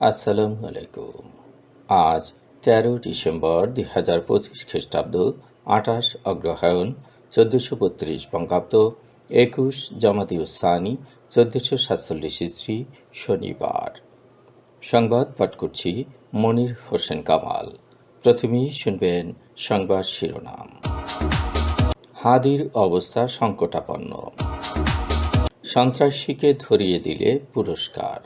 আসসালামু আলাইকুম আজ তেরো ডিসেম্বর দুই হাজার পঁচিশ খ্রিস্টাব্দ, আঠাশ অগ্রহায়ণ, চোদ্দোশো বত্রিশ বঙ্গাব্দ, একুশ জামাতি উসানি চোদ্দোশো সাতচল্লিশ ইস্রি, শনিবার। সংবাদ পাঠ করছি মনির হোসেন কামাল। প্রথমেই শুনবেন সংবাদ শিরোনাম। হাদির অবস্থা সংকটাপন্ন। সন্ত্রাসীকে ধরিয়ে দিলে পুরস্কার।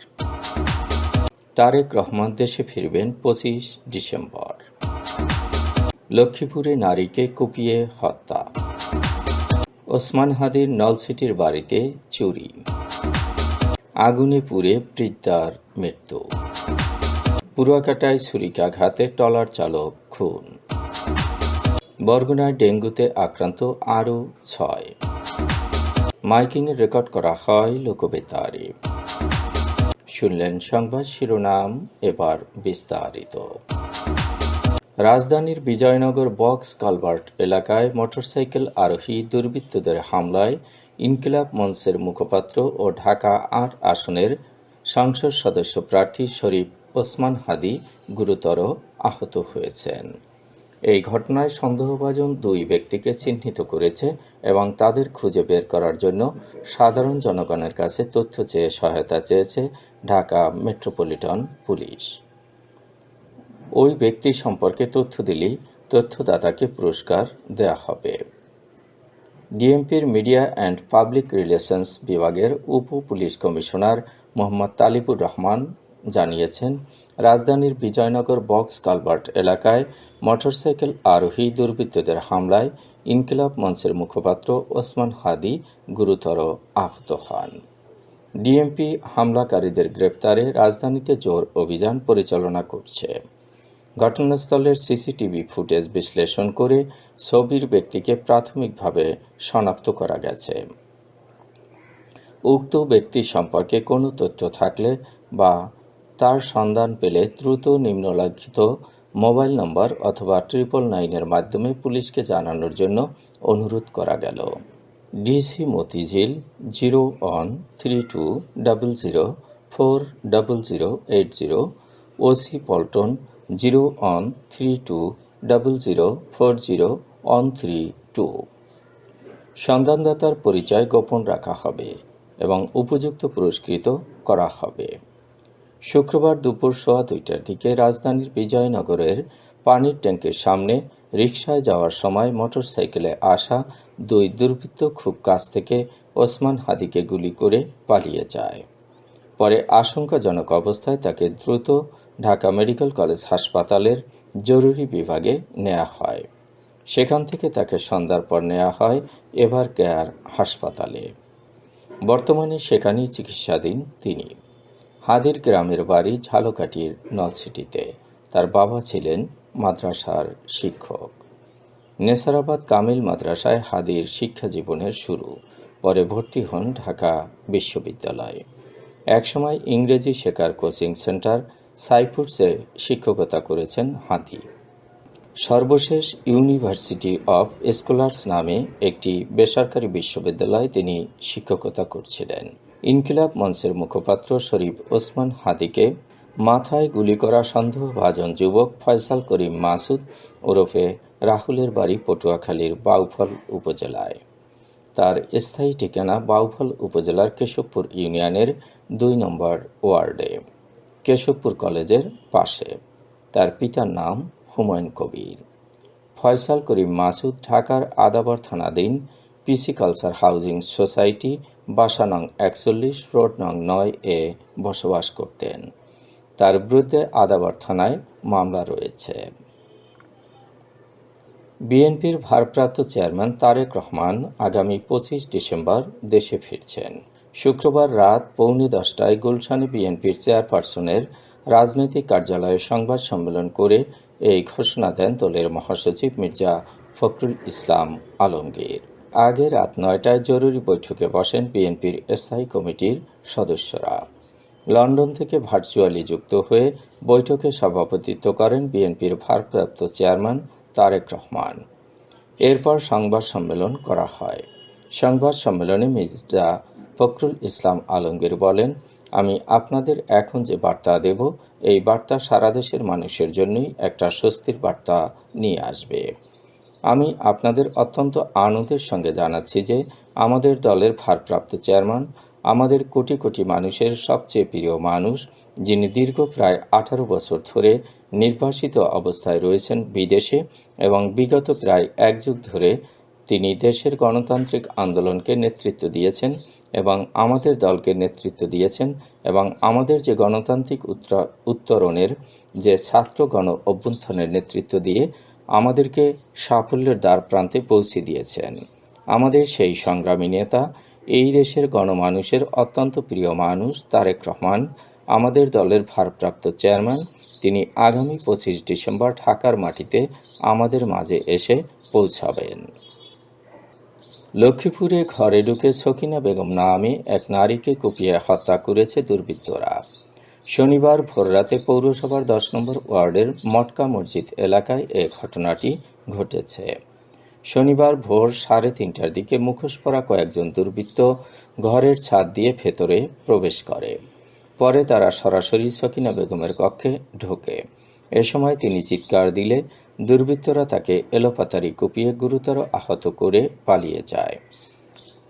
তারেক রহমান দেশে ফিরবেন পঁচিশ ডিসেম্বর। লক্ষ্মীপুরে নারীকে কুপিয়ে হত্যা। ওসমান হাদির নলসিটির বাড়িতে চুরি। আগুনে পুড়ে বৃদ্ধার মৃত্যু। পুরুয়াকাটায় ছুরিকাঘাতে টলার চালক খুন। বরগুনায় ডেঙ্গুতে আক্রান্ত আরও ছয়। মাইকিংয়ে রেকর্ড করা হয় লোকবেতারে। শুনলেন সংবাদ শিরোনাম এবার বিস্তারিত। রাজধানীর বিজয়নগর বক্স কালভার্ট এলাকায় মোটরসাইকেল আরোহী দুর্বৃত্তদের হামলায় ইনকিলাব মঞ্চের মুখপাত্র ও ঢাকা আট আসনের সংসদ সদস্য প্রার্থী শরীফ ওসমান হাদি গুরুতর আহত হয়েছেন। এই ঘটনায় সন্দেহভাজন দুই ব্যক্তিকে চিহ্নিত করেছে এবং তাদের খুঁজে বের করার জন্য সাধারণ জনগণের কাছে তথ্য চেয়ে সহায়তা চেয়েছে ঢাকা মেট্রোপলিটন পুলিশ। ওই ব্যক্তি সম্পর্কে তথ্য দিলেই তথ্যদাতাকে পুরস্কার দেয়া হবে। ডিএমপির মিডিয়া অ্যান্ড পাবলিক রিলেশনস বিভাগের উপ পুলিশ কমিশনার মোহাম্মদ তালিবুর রহমান জানিয়েছেন, রাজধানীর বিজয়নগর বক্স কালভার্ট এলাকায় মোটরসাইকেল আরোহী দুর্বৃত্তদের হামলায় ইনকিলাব মঞ্চের মুখপাত্র ওসমান হাদি গুরুতর আহত হন। ডিএমপি হামলাকারীদের গ্রেপ্তারে রাজধানীতে জোর অভিযান পরিচালনা করছে। ঘটনাস্থলের সিসিটিভি ফুটেজ বিশ্লেষণ করে ছবির ব্যক্তিকে প্রাথমিকভাবে শনাক্ত করা গেছে। উক্ত ব্যক্তি সম্পর্কে কোনো তথ্য থাকলে বা তার সন্ধান পেলে দ্রুত নিম্নলিখিত মোবাইল নম্বর অথবা ট্রিপল নাইনের মাধ্যমে পুলিশকে জানানোর জন্য অনুরোধ করা গেল। DC Motijheel zero one three two double zero four double zero eight zero, OC Paltan zero one three two double zero four zero one three two. সন্ধানদাতার পরিচয় গোপন রাখা হবে এবং উপযুক্ত পুরস্কৃত করা হবে। শুক্রবার দুপুর সোয়া দুইটার দিকে রাজধানীর বিজয়নগরের পানির ট্যাঙ্কের সামনে রিকশায় যাওয়ার সময় মোটরসাইকেলে আসা দুই দুর্বৃত্ত খুব কাছ থেকে ওসমান হাদিকে গুলি করে পালিয়ে যায়। পরে আশঙ্কাজনক অবস্থায় তাকে দ্রুত ঢাকা মেডিকেল কলেজ হাসপাতালের জরুরি বিভাগে নেওয়া হয়। সেখান থেকে তাকে সন্ধ্যার পর নেওয়া হয় এভার কেয়ার হাসপাতালে। বর্তমানে সেখানেই চিকিৎসাধীন তিনি। হাদির গ্রামের বাড়ি ঝালকাঠির নলসিটিতে তার বাবা ছিলেন মাদ্রাসার শিক্ষক। নেসারাবাদ কামিল মাদ্রাসায় হাদির শিক্ষা জীবনের শুরু। পরে ভর্তি হন ঢাকা বিশ্ববিদ্যালয়ে। একসময় ইংরেজি শেখার কোচিং সেন্টার সাইফুডসে শিক্ষকতা করেছেন হাদি। সর্বশেষ ইউনিভার্সিটি অফ স্কলার্স নামে একটি বেসরকারি বিশ্ববিদ্যালয়ে তিনি শিক্ষকতা করছিলেন। ইনকিলাব মঞ্চের মুখপাত্র শরীফ ওসমান হাদিকে মাথায় গুলি করা সন্দেহভাজন যুবক ফয়সাল করিম মাসুদ ওরফে রাহুলের বাড়ি পটুয়াখালীর বাউফল উপজেলায়। তার স্থায়ী ঠিকানা বাউফল উপজেলার কেশবপুর ইউনিয়নের দুই নম্বর ওয়ার্ডে, কেশবপুর কলেজের পাশে। তার পিতার নাম হুমায়ুন কবির। ফয়সাল করিম মাসুদ ঢাকার আদাবর থানাধীন পিসি কালচার হাউজিং সোসাইটি বাসা নং একচল্লিশ, রোড নং নয় এ বসবাস করতেন। তার বিরুদ্ধে আদাবর থানায় মামলা রয়েছে। বিএনপির ভারপ্রাপ্ত চেয়ারম্যান তারেক রহমান আগামী পঁচিশ ডিসেম্বর দেশে ফিরছেন। শুক্রবার রাত পৌনে দশটায় গুলশানে বিএনপির চেয়ারপারসনের রাজনৈতিক কার্যালয়ে সংবাদ সম্মেলন করে এই ঘোষণা দেন দলের মহাসচিব মির্জা ফখরুল ইসলাম আলমগীর। আগে রাত নয়টায় জরুরি বৈঠকে বসেন বিএনপির স্থায়ী কমিটির সদস্যরা। লন্ডন থেকে ভার্চুয়ালি যুক্ত হয়ে বৈঠকে সভাপতিত্ব করেন বিএনপির ভারপ্রাপ্ত চেয়ারম্যান তারেক রহমান। এরপর সংবাদ সম্মেলন করা হয়। সংবাদ সম্মেলনে মির্জা ফখরুল ইসলাম আলমগীর বলেন, আমি আপনাদের এখন যে বার্তা দেব, এই বার্তা সারা দেশের মানুষের জন্যই একটা স্বস্তির বার্তা নিয়ে আসবে। আমি আপনাদের অত্যন্ত আনন্দের সঙ্গে জানাচ্ছি যে আমাদের দলের ভারপ্রাপ্ত চেয়ারম্যান, আমাদের কোটি কোটি মানুষের সবচেয়ে প্রিয় মানুষ, যিনি দীর্ঘ প্রায় আঠারো বছর ধরে নির্বাসিত অবস্থায় রয়েছেন বিদেশে এবং বিগত প্রায় এক যুগ ধরে তিনি দেশের গণতান্ত্রিক আন্দোলনকে নেতৃত্ব দিয়েছেন এবং আমাদের দলকে নেতৃত্ব দিয়েছেন এবং আমাদের যে গণতান্ত্রিক উত্তর- উত্তরণের যে ছাত্র গণ অভ্যুত্থানের নেতৃত্ব দিয়ে আমাদেরকে সাফল্যের দ্বার প্রান্তে পৌঁছে দিয়েছেন। আমাদের সেই সংগ্রামী নেতা, এই দেশের গণমানুষের অত্যন্ত প্রিয় মানুষ তারেক রহমান, আমাদের দলের ভারপ্রাপ্ত চেয়ারম্যান, তিনি আগামী পঁচিশ ডিসেম্বর ঢাকার মাটিতে আমাদের মাঝে এসে পৌঁছাবেন। লক্ষ্মীপুরে ঘরে ঢুকে সকিনা বেগম নামে এক নারীকে কুপিয়ে হত্যা করেছে দুর্বৃত্তরা। শনিবার ভোররাতে পৌরসভার দশ নম্বর ওয়ার্ডের মটকা মসজিদ এলাকায় এ ঘটনাটি ঘটেছে। শনিবার ভোর সাড়ে তিনটার দিকে মুখোশ পরা কয়েকজন দুর্বৃত্ত ঘরের ছাদ দিয়ে ভেতরে প্রবেশ করে। পরে তারা সরাসরি সকিনা বেগমের কক্ষে ঢোকে। এ সময় তিনি চিৎকার দিলে দুর্বৃত্তরা তাকে এলোপাতারি কুপিয়ে গুরুতর আহত করে পালিয়ে যায়।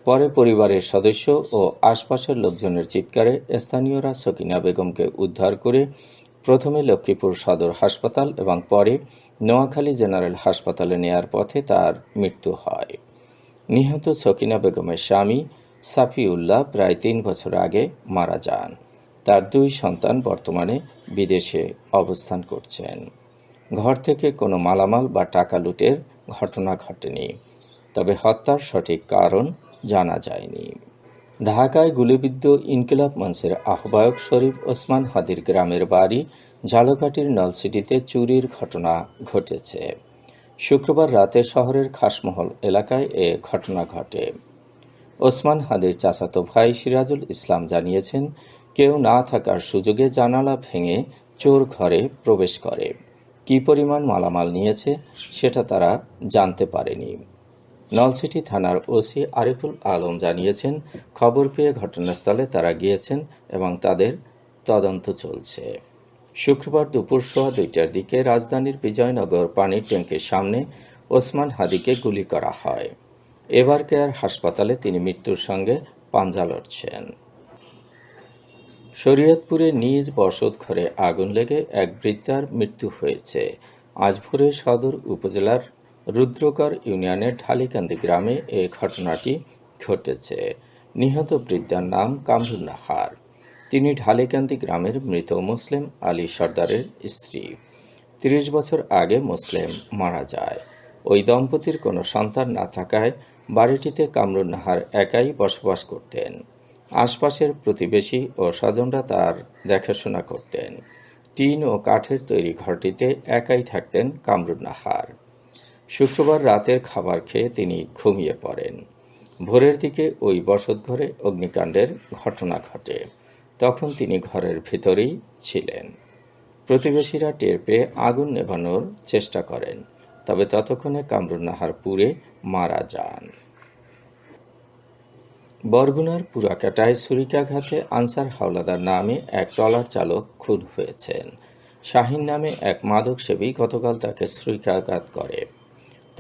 পরে পরিবারের সদস্য ও আশপাশের লোকজনের চিৎকারে স্থানীয়রা সকিনা বেগমকে উদ্ধার করে প্রথমে লক্ষ্মীপুর সদর হাসপাতাল এবং পরে নোয়াখালী জেনারেল হাসপাতালে নেয়ার পথে তার মৃত্যু হয়। নিহত সকিনা বেগমের স্বামী সাফিউল্লাহ প্রায় তিন বছর আগে মারা যান। তার দুই সন্তান বর্তমানে বিদেশে অবস্থান করছেন। ঘর থেকে কোনো মালামাল বা টাকা লুটের ঘটনা ঘটেনি। তবে হত্যার সঠিক কারণ জানা যায়নি। ঢাকায় গুলিবিদ্ধ ইনকিলাব মঞ্চের আহ্বায়ক শরীফ ওসমান হাদির গ্রামের বাড়ি ঝালকাঠির নলসিটিতে চুরির ঘটনা ঘটেছে। শুক্রবার রাতে শহরের খাসমহল এলাকায় এ ঘটনা ঘটে। ওসমান হাদির চাচাতো ভাই সিরাজুল ইসলাম জানিয়েছেন, কেউ না থাকার সুযোগে জানালা ভেঙে চোর ঘরে প্রবেশ করে। কি পরিমাণ মালামাল নিয়েছে সেটা তারা জানতে পারেনি। নলসিটি থানার ওসি আরিফুল আলম জানিয়েছেন, খবর পেয়ে ঘটনাস্থলে তারা গিয়েছেন এবং তাদের তদন্ত চলছে। শুক্রবার দুপুর সোয়া দুইটার দিকে রাজধানীর বিজয়নগর পানির ট্যাঙ্কের সামনে ওসমান হাদিকে গুলি করা হয়। এবার কেয়ার হাসপাতালে তিনি মৃত্যুর সঙ্গে পাঞ্জা লড়ছেন। শরীয়তপুরে নিজ বসত ঘরে আগুন লেগে এক বৃদ্ধার মৃত্যু হয়েছে। আজ ভোরে সদর উপজেলার রুদ্রকর ইউনিয়নের ঢালিকান্দি গ্রামে এই ঘটনাটি ঘটেছে। নিহত বৃদ্ধার নাম কামরুন নাহার। তিনি ঢালিকান্দি গ্রামের মৃত মুসলিম আলী সর্দারের স্ত্রী। তিরিশ বছর আগে মুসলিম মারা যায়। ওই দম্পতির কোনো সন্তান না থাকায় বাড়িটিতে কামরুন নাহার একাই বসবাস করতেন। আশপাশের প্রতিবেশী ও স্বজনরা তার দেখাশোনা করতেন। টিন ও কাঠের তৈরি ঘরটিতে একাই থাকতেন কামরুন নাহার। শুক্রবার রাতের খাবার খেয়ে তিনি ঘুমিয়ে পড়েন। ভোরের দিকে ওই বসতঘরে অগ্নিকাণ্ডের ঘটনা ঘটে। তখন তিনি ঘরের ভিতরেই ছিলেন। প্রতিবেশীরা টের পেয়ে আগুন নেভানোর চেষ্টা করেন, তবে ততক্ষণে কামরুন নাহার পুড়ে মারা যান। বরগুনার পুরাকাটায় ছুরিকাঘাতে আনসার হাওলাদার নামে এক ট্রলার চালক খুন হয়েছেন। শাহিন নামে এক মাদক সেবী গতকাল তাকে ছুরিকাঘাত করে।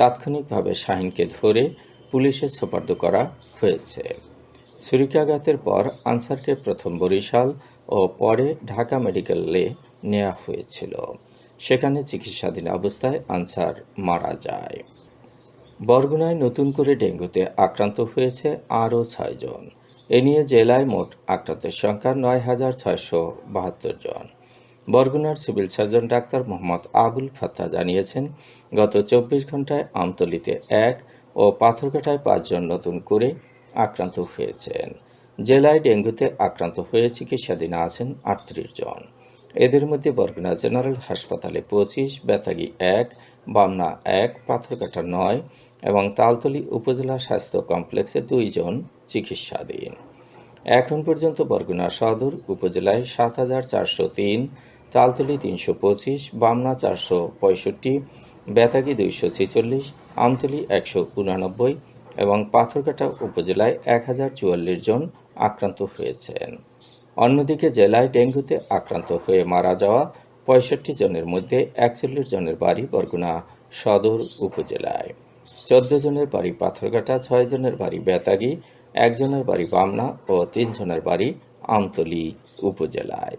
তাৎক্ষণিকভাবে শাহিনকে ধরে পুলিশে সোপার্দ করা হয়েছে। ছুরিকাঘাতের পর আনসারকে প্রথম বরিশাল ও পরে ঢাকা মেডিকেলে নেওয়া হয়েছিল। সেখানে চিকিৎসাধীন অবস্থায় আনসার মারা যায়। বরগুনায় নতুন করে ডেঙ্গুতে আক্রান্ত হয়েছে আরও ছয়জন। এ নিয়ে জেলায় মোট আক্রান্তের সংখ্যা নয় হাজার ছয়শো বাহাত্তর জন। বরগুনার civil surgeon doctor Mohammad Abul Fatta জানিয়েছেন, গত চব্বিশ ঘন্টায় আমতলিতে এক ও পাথরঘাটায় পাঁচজন নতুন করে আক্রান্ত হয়েছেন। জেলায় ডেঙ্গুতে আক্রান্ত হয়ে চিকিৎসাধীন আছেন আটত্রিশ জন। এদের মধ্যে বরগুনা জেনারেল হাসপাতালে পঁচিশ, বেতাগি এক, বামনা এক, পাথরঘাটা নয় এবং তালতলী উপজেলা স্বাস্থ্য কমপ্লেক্সে দুইজন চিকিৎসাধীন। এখন পর্যন্ত বরগুনা সদর উপজেলায় সাত হাজার চারশো তিন তালতলী তিনশো পঁচিশ, বামনা চারশো পঁয়ষট্টি, বেতাগি দুইশো ছেচল্লিশ, আমতলি একশো উনানব্বই এবং পাথরঘাটা উপজেলায় এক হাজার চুয়াল্লিশ জন আক্রান্ত হয়েছেন। অন্যদিকে জেলায় ডেঙ্গুতে আক্রান্ত হয়ে মারা যাওয়া পঁয়ষট্টি জনের মধ্যে একচল্লিশ জনের বাড়ি বরগুনা সদর উপজেলায়। চোদ্দ জনের বাড়ি পাথরঘাটা, ছয় জনের বাড়ি বেতাগী একজনের বাড়ি বামনা ও তিনজনের বাড়ি আমতলী উপজেলায়।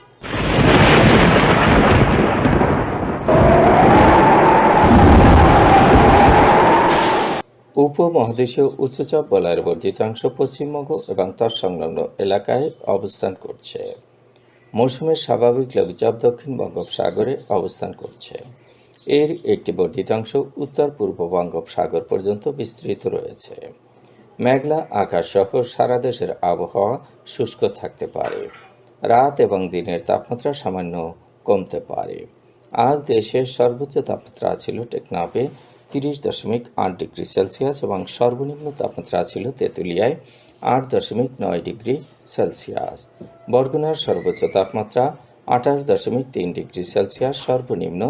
উপমহাদেশীয় উচ্চচাপ বলয়ের বর্ধিতাংশ পশ্চিমবঙ্গ এবং তার সংলগ্ন এলাকায় অবস্থান করছে। মৌসুমের স্বাভাবিক লঘুচাপ দক্ষিণ বঙ্গোপসাগরে অবস্থান করছে। এর একটি বর্ধিতাংশ উত্তর পূর্ব বঙ্গোপসাগর পর্যন্ত বিস্তৃত রয়েছে। মেঘলা আকাশ সহ সারা দেশের আবহাওয়া শুষ্ক থাকতে পারে। রাত এবং দিনের তাপমাত্রা সামান্য কমতে পারে। আজ দেশের সর্বোচ্চ তাপমাত্রা ছিল টেকনাফে তিরিশ দশমিক আট ডিগ্রি সেলসিয়াস এবং সর্বনিম্ন তাপমাত্রা ছিল তেঁতুলিয়ায় আট দশমিক নয় ডিগ্রি সেলসিয়াস। বরগুনার সর্বোচ্চ তাপমাত্রা আঠাশ দশমিক তিন ডিগ্রি সেলসিয়াস, সর্বনিম্ন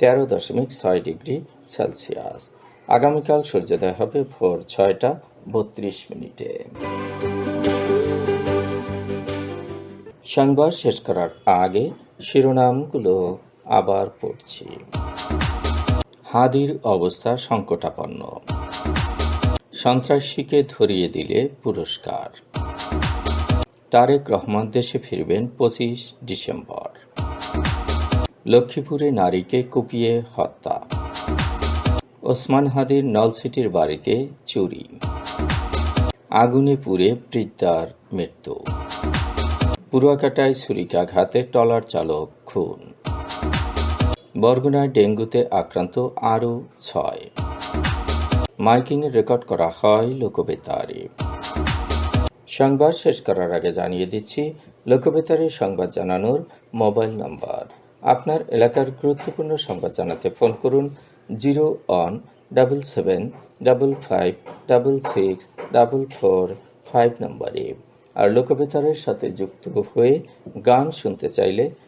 তেরো দশমিক ছয় ডিগ্রি সেলসিয়াস। আগামীকাল সূর্যোদয় হবে ভোর ছয়টা বত্রিশ মিনিটে। সংবাদ শেষ করার আগে শিরোনামগুলো আবার পড়ছি। হাদির অবস্থা সংকটাপন্ন। সন্ত্রাসীকে ধরিয়ে দিলে পুরস্কার। তারেক রহমান দেশে ফিরবেন পঁচিশ ডিসেম্বর। লক্ষ্মীপুরে নারীকে কুপিয়ে হত্যা। ওসমান হাদির নলসিটির বাড়িতে চুরি। আগুনে পুড়ে বৃদ্ধার মৃত্যু। পুরাকাটায় ছুরিকাঘাতে টলার চালক খুন। বরগুনায় ডেঙ্গুতে আক্রান্ত আরও ছয়। মাইকিংয়ে রেকর্ড করা হয় লোকবেতারে। সংবাদ শেষ করার আগে জানিয়ে দিচ্ছি, লোকবেতারে সংবাদ জানানোর মোবাইল নাম্বার। আপনার এলাকার গুরুত্বপূর্ণ সংবাদ জানাতে ফোন করুন zero one double seven double five double six double four five নম্বরে। আর লোকবেতারের সাথে যুক্ত হয়ে গান শুনতে চাইলে